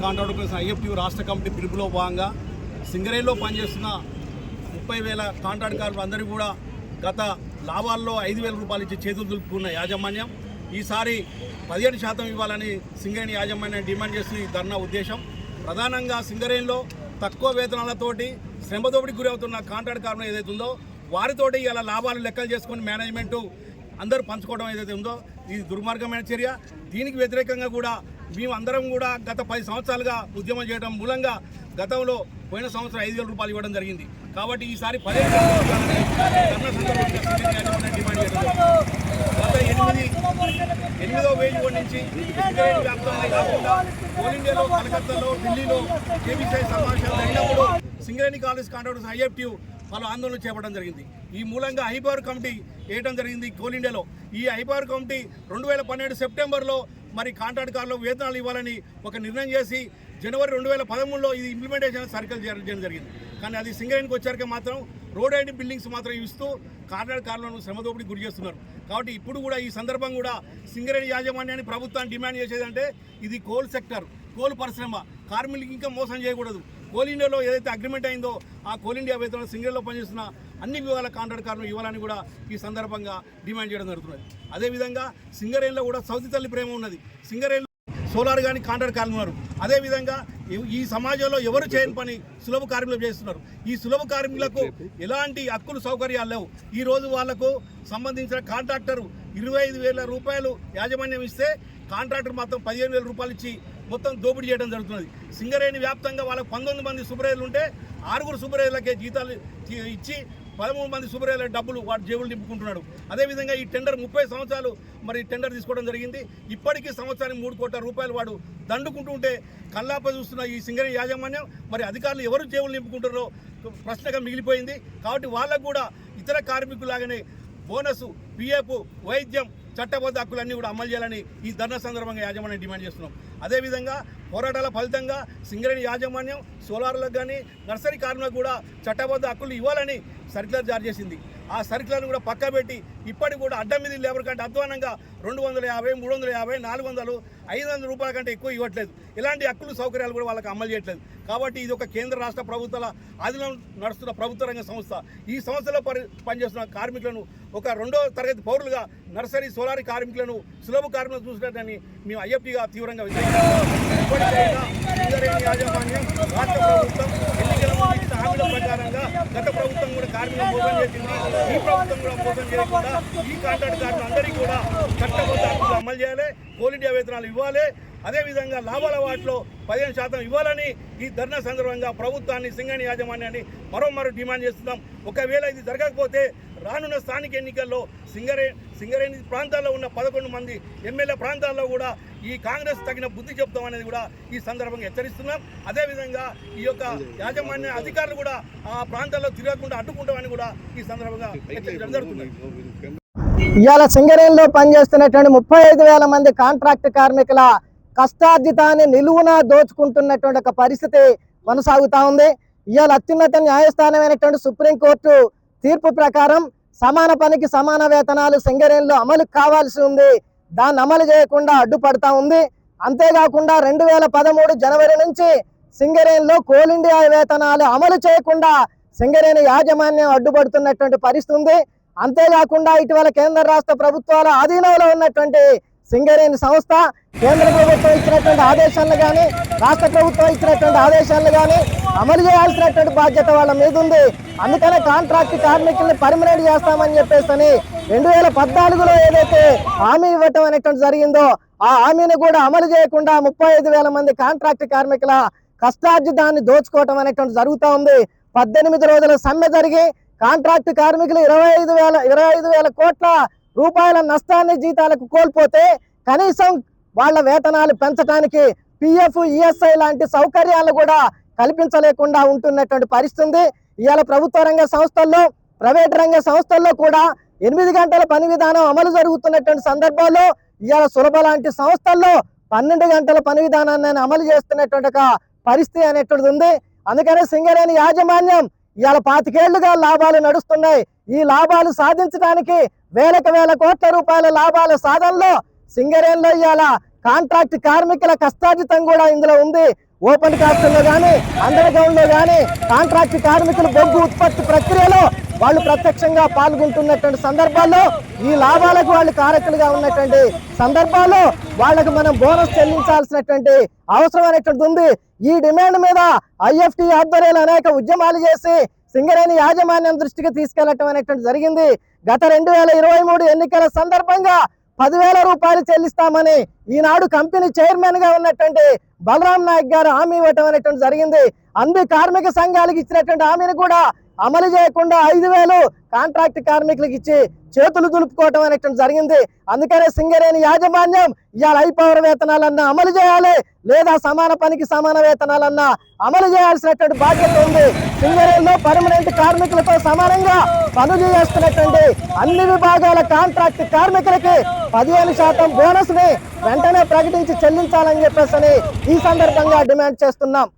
Contract కోసం IFT రాష్ట్ర committee పిలుపులో భాగంగా సింగరేణిలో పనిచేస్తున్న ముప్పై వేల కాంట్రాక్ట్ కార్మికులు అందరూ కూడా గత లాభాల్లో ఐదు వేల రూపాయలు ఇచ్చి చేతులు దులుపుకున్న యాజమాన్యం ఈసారి పదిహేడు శాతం ఇవ్వాలని సింగరేణి యాజమాన్యం డిమాండ్ చేస్తున్న ఈ ధర్నా ఉద్దేశం. ప్రధానంగా సింగరేణిలో తక్కువ వేతనాలతోటి శ్రమదోపిడికి గురి అవుతున్న కాంట్రాక్ట్ కార్మికులు ఏదైతే ఉందో వారితోటి ఇలా లాభాలు లెక్కలు చేసుకుని మేనేజ్మెంటు అందరూ పంచుకోవడం ఏదైతే ఉందో ఇది దుర్మార్గమైన చర్య. దీనికి వ్యతిరేకంగా కూడా మేమందరం కూడా గత పది సంవత్సరాలుగా ఉద్యమం చేయడం మూలంగా గతంలో పోయిన సంవత్సరం ఐదు వేల రూపాయలు ఇవ్వడం జరిగింది. కాబట్టి ఈసారి పదిహేను డిమాండ్ చేయడం గత ఎనిమిది ఎనిమిదో వేలు నుంచి వ్యాప్తంగా కాకుండా ఇండియాలో కలకత్తాలో ఢిల్లీలో కేబీసీ సమావేశాలు జరిగినప్పుడు సింగరేణి కాలేజ్ కాంట్రాక్టర్స్ ఐఎఫ్టీ వాళ్ళు ఆందోళన చేపట్టడం జరిగింది. ఈ మూలంగా హైపవర్ కమిటీ వేయడం జరిగింది కోల్ ఇండియాలో. ఈ హైపవర్ కమిటీ రెండు వేల పన్నెండు సెప్టెంబర్లో మరి కాంట్రాక్ట్ కార్లకు వేతనాలు ఇవ్వాలని ఒక నిర్ణయం చేసి జనవరి రెండు వేల పదమూడులో ఇది ఇంప్లిమెంటేషన్ సర్కిల్ చేయడం జరిగింది. కానీ అది సింగరేణికి వచ్చాక మాత్రం రోడ్ అండ్ బిల్డింగ్స్ మాత్రం ఇస్తూ కార్నర్ కార్లను శ్రమదోపిడి గురి చేస్తున్నారు. కాబట్టి ఇప్పుడు కూడా ఈ సందర్భం కూడా సింగరేణి యాజమాన్యాన్ని ప్రభుత్వాన్ని డిమాండ్ చేసేదంటే ఇది కోల్ సెక్టర్ కోల్ పరిశ్రమ. కార్మికులకి ఇంకా మోసం చేయకూడదు. కోల్ ఇండియాలో ఏదైతే అగ్రిమెంట్ అయిందో ఆ కోల్ ఇండియా వేతనం సింగరేణిలో పనిచేస్తున్న అన్ని విభాగాల కాంట్రాక్టర్లు ఇవ్వాలని కూడా ఈ సందర్భంగా డిమాండ్ చేయడం జరుగుతున్నది. అదేవిధంగా సింగరేణిలో కూడా సౌతి తల్లి ప్రేమ ఉన్నది. సింగరేణి సోలార్ కానీ కాంట్రాక్ట్ కార్మికులు ఉన్నారు. అదేవిధంగా ఈ- సమాజంలో ఎవరు చేయని పని సులభ కార్మికులు చేస్తున్నారు. ఈ సులభ కార్మికులకు ఎలాంటి హక్కులు సౌకర్యాలు లేవు. ఈ రోజు వాళ్ళకు సంబంధించిన కాంట్రాక్టర్ ఇరవై ఐదు వేల రూపాయలు యాజమాన్యం ఇస్తే కాంట్రాక్టర్ మొత్తం పదిహేను వేల రూపాయలు ఇచ్చి మొత్తం దోపిడీ చేయడం జరుగుతున్నది. సింగరేణి వ్యాప్తంగా వాళ్ళకు పంతొమ్మిది మంది సూపర్వైజర్లు ఉంటే ఆరుగురు సూపర్వైజర్లకే జీతాలు ఇచ్చి పదమూడు మంది సూపర్వైజర్ల డబ్బులు వాటి జేబులు నింపుకుంటున్నాడు. అదేవిధంగా ఈ టెండర్ ముప్పై సంవత్సరాలు మరి టెండర్ తీసుకోవడం జరిగింది. ఇప్పటికీ సంవత్సరానికి మూడు కోట్ల రూపాయలు వాడు దండుకుంటూ ఉంటే కల్లాప చూస్తున్న ఈ సింగరేణి యాజమాన్యం మరి అధికారులు ఎవరు జేబులు నింపుకుంటారో ప్రశ్నగా మిగిలిపోయింది. కాబట్టి వాళ్ళకు కూడా ఇతర కార్మికులాగానే బోనస్ పిఎఫ్ వైద్యం చట్టబద్ధ హక్కులన్నీ కూడా అమలు చేయాలని ఈ ధర్నా సందర్భంగా యాజమాన్యం డిమాండ్ చేస్తున్నాం. అదేవిధంగా పోరాటాల ఫలితంగా సింగరేణి యాజమాన్యం సోలార్లకు కానీ నర్సరీ కార్మికులకు కూడా చట్టబద్ధ హక్కులు ఇవ్వాలని సర్క్యులర్ జారీ చేసింది. ఆ సర్క్యులర్ కూడా పక్క పెట్టి ఇప్పటికి కూడా అడ్డం మీద లేబర్ కంటే అధ్వానంగా రెండు వందల యాభై మూడు వందల యాభై నాలుగు వందలు ఐదు వందల రూపాయల కంటే ఎక్కువ ఇవ్వట్లేదు. ఇలాంటి హక్కులు సౌకర్యాలు కూడా వాళ్ళకి అమలు చేయట్లేదు. కాబట్టి ఇది ఒక కేంద్ర రాష్ట్ర ప్రభుత్వాల ఆధీనంలో నడుస్తున్న ప్రభుత్వ రంగ సంస్థ. ఈ సంస్థలో పని పనిచేస్తున్న కార్మికులను ఒక రెండో తరగతి పౌరులుగా నర్సరీ సోలారీ కార్మికులను సులభ కార్మికులను చూసినట్టని మేము ఐఎఫ్టీగా తీవ్రంగా యాజమాన్యం రాష్ట్ర ప్రభుత్వం ఎన్నికల హామీల ప్రకారంగా గత ప్రభుత్వం కూడా కార్మికులను మోసం చేసింది ఈ ప్రభుత్వం కూడా మోసం చేయకుండా ఈ కాంట్రాక్ట్ కార్మికులు అందరికీ కూడా చట్టబద్ధ హక్కులు అమలు చేయాలి కోల్ ఇండియా వేతనాలు ఇవ్వాలి అదేవిధంగా లాభాల వాటిలో పదిహేను శాతం ఇవ్వాలని ఈ ధర్నా సందర్భంగా ప్రభుత్వాన్ని సింగని యాజమాన్యాన్ని మరో మరో డిమాండ్ చేస్తున్నాం ఒకవేళ ఇది జరగకపోతే రానున్న స్థానిక ఎన్నికల్లో సింగరే సింగరేణి ప్రాంతాల్లో ఉన్న పదకొండు మంది ఎమ్మెల్యే ప్రాంతాల్లో కూడా ఈ కాంగ్రెస్ తగిన బుద్ధి చెప్తాం అనేది కూడా ఈ సందర్భంగా హెచ్చరిస్తున్నాం. అదేవిధంగా ఈ యొక్క యాజమాన్య అధికారులు కూడా ఆ ప్రాంతాల్లో తిరగకుండా అడ్డుకుంటామని కూడా ఈ సందర్భంగా హెచ్చరించడం జరుగుతుంది. ఇవాళ సింగరేణిలో పనిచేస్తున్నటువంటి ముప్పై ఐదు వేల మంది కాంట్రాక్ట్ కార్మికుల కష్టార్జితాన్ని నిలువున దోచుకుంటున్నటువంటి ఒక పరిస్థితి కొనసాగుతూ ఉంది. ఇవాళ అత్యున్నత న్యాయస్థానమైనటువంటి సుప్రీంకోర్టు తీర్పు ప్రకారం సమాన పనికి సమాన వేతనాలు సింగరేణిలో అమలు కావాల్సి ఉంది. దాన్ని అమలు చేయకుండా అడ్డుపడతా ఉంది. అంతేకాకుండా రెండు వేల పదమూడు జనవరి నుంచి సింగరేణిలో కోల్ ఇండియా వేతనాలు అమలు చేయకుండా సింగరేణి యాజమాన్యం అడ్డుపడుతున్నటువంటి పరిస్థితి ఉంది. అంతేకాకుండా ఇటీవల కేంద్ర రాష్ట్ర ప్రభుత్వాల ఆధీనంలో ఉన్నటువంటి సింగరేణి సంస్థ కేంద్ర ప్రభుత్వం ఇచ్చినటువంటి ఆదేశాలను కానీ రాష్ట్ర ప్రభుత్వం ఇచ్చినటువంటి ఆదేశాలను కానీ అమలు చేయాల్సినటువంటి బాధ్యత వాళ్ళ మీద ఉంది. అందుకనే కాంట్రాక్ట్ కార్మికుల్ని పర్మనెంట్ చేస్తామని చెప్పేసి అని రెండు వేల పద్నాలుగులో ఏదైతే హామీ ఇవ్వటం అనేటువంటి జరిగిందో ఆ హామీని కూడా అమలు చేయకుండా ముప్పై ఐదు వేల మంది కాంట్రాక్ట్ కార్మికుల కష్టార్జితాన్ని దోచుకోవటం అనేటువంటి జరుగుతూ ఉంది. పద్దెనిమిది రోజుల సమ్మె జరిగి కాంట్రాక్ట్ కార్మికులు ఇరవై ఐదు వేల ఇరవై ఐదు వేల కోట్ల రూపాయల నష్టాన్ని జీతాలకు కోల్పోతే కనీసం వాళ్ళ వేతనాలు పెంచడానికి పిఎఫ్ ఈఎస్ఐ లాంటి సౌకర్యాలు కూడా కల్పించలేకుండా ఉంటున్నటువంటి పరిస్థితి. ఇవాళ ప్రభుత్వ రంగ సంస్థల్లో ప్రైవేట్ రంగ సంస్థల్లో కూడా ఎనిమిది గంటల పని విధానం అమలు జరుగుతున్నటువంటి సందర్భాల్లో ఇవాళ సులభ లాంటి సంస్థల్లో పన్నెండు గంటల పని విధానాన్ని అమలు చేస్తున్నటువంటి ఒక పరిస్థితి అనేటువంటిది ఉంది. అందుకనే సింగరేణి యాజమాన్యం ఇవాళ పాతికేళ్ళుగా లాభాలు నడుస్తున్నాయి. ఈ లాభాలు సాధించడానికి వేలకు వేల కోట్ల రూపాయల లాభాల సాధనలో సింగరేణిలో ఇవాళ కాంట్రాక్ట్ కార్మికుల కష్టార్జితం కూడా ఇందులో ఉంది. ఓపెన్ కాస్ట్లో కానీ అండర్ గ్రౌండ్ కానీ కాంట్రాక్ట్ కార్మికులు బొగ్గు ఉత్పత్తి ప్రక్రియలో వాళ్ళు ప్రత్యక్షంగా పాల్గొంటున్నటువంటి సందర్భాల్లో ఈ లాభాలకు వాళ్ళు కారకులుగా ఉన్నటువంటి సందర్భాల్లో వాళ్ళకు మనం బోనస్ చెల్లించాల్సినటువంటి అవసరం అనేటువంటిది ఉంది. ఈ డిమాండ్ మీద ఐఎఫ్టి ఆధ్వర్యంలో అనేక ఉద్యమాలు చేసి సింగరేణి యాజమాన్యం దృష్టికి తీసుకెళ్ళటం అనేటువంటి జరిగింది. గత రెండు వేల ఇరవై మూడు ఎన్నికల సందర్భంగా పదివేల రూపాయలు చెల్లిస్తామని ఈనాడు కంపెనీ చైర్మన్గా ఉన్నటువంటి బలరాం నాయక్ గారు హామీ ఇవ్వటం అనేటువంటి జరిగింది. అన్ని కార్మిక సంఘాలకు ఇచ్చినటువంటి హామీని కూడా అమలు చేయకుండా ఐదు వేలు కాంట్రాక్ట్ కార్మికులకు ఇచ్చి చేతులు దులుపుకోవటం అనేటువంటి జరిగింది. అందుకనే సింగరేణి యాజమాన్యం ఇవాళ హై పవర్ వేతనాలన్నా అమలు చేయాలి లేదా సమాన పనికి సమాన వేతనాలన్నా అమలు చేయాల్సినటువంటి బాధ్యత ఉంది. సింగరేణిలో పర్మనెంట్ కార్మికులతో సమానంగా పనులు చేస్తున్నటువంటి అన్ని విభాగాల కాంట్రాక్ట్ కార్మికులకి పదిహేను శాతం బోనస్ని వెంటనే ప్రకటించి చెల్లించాలని చెప్పేసి ఈ సందర్భంగా డిమాండ్ చేస్తున్నాం.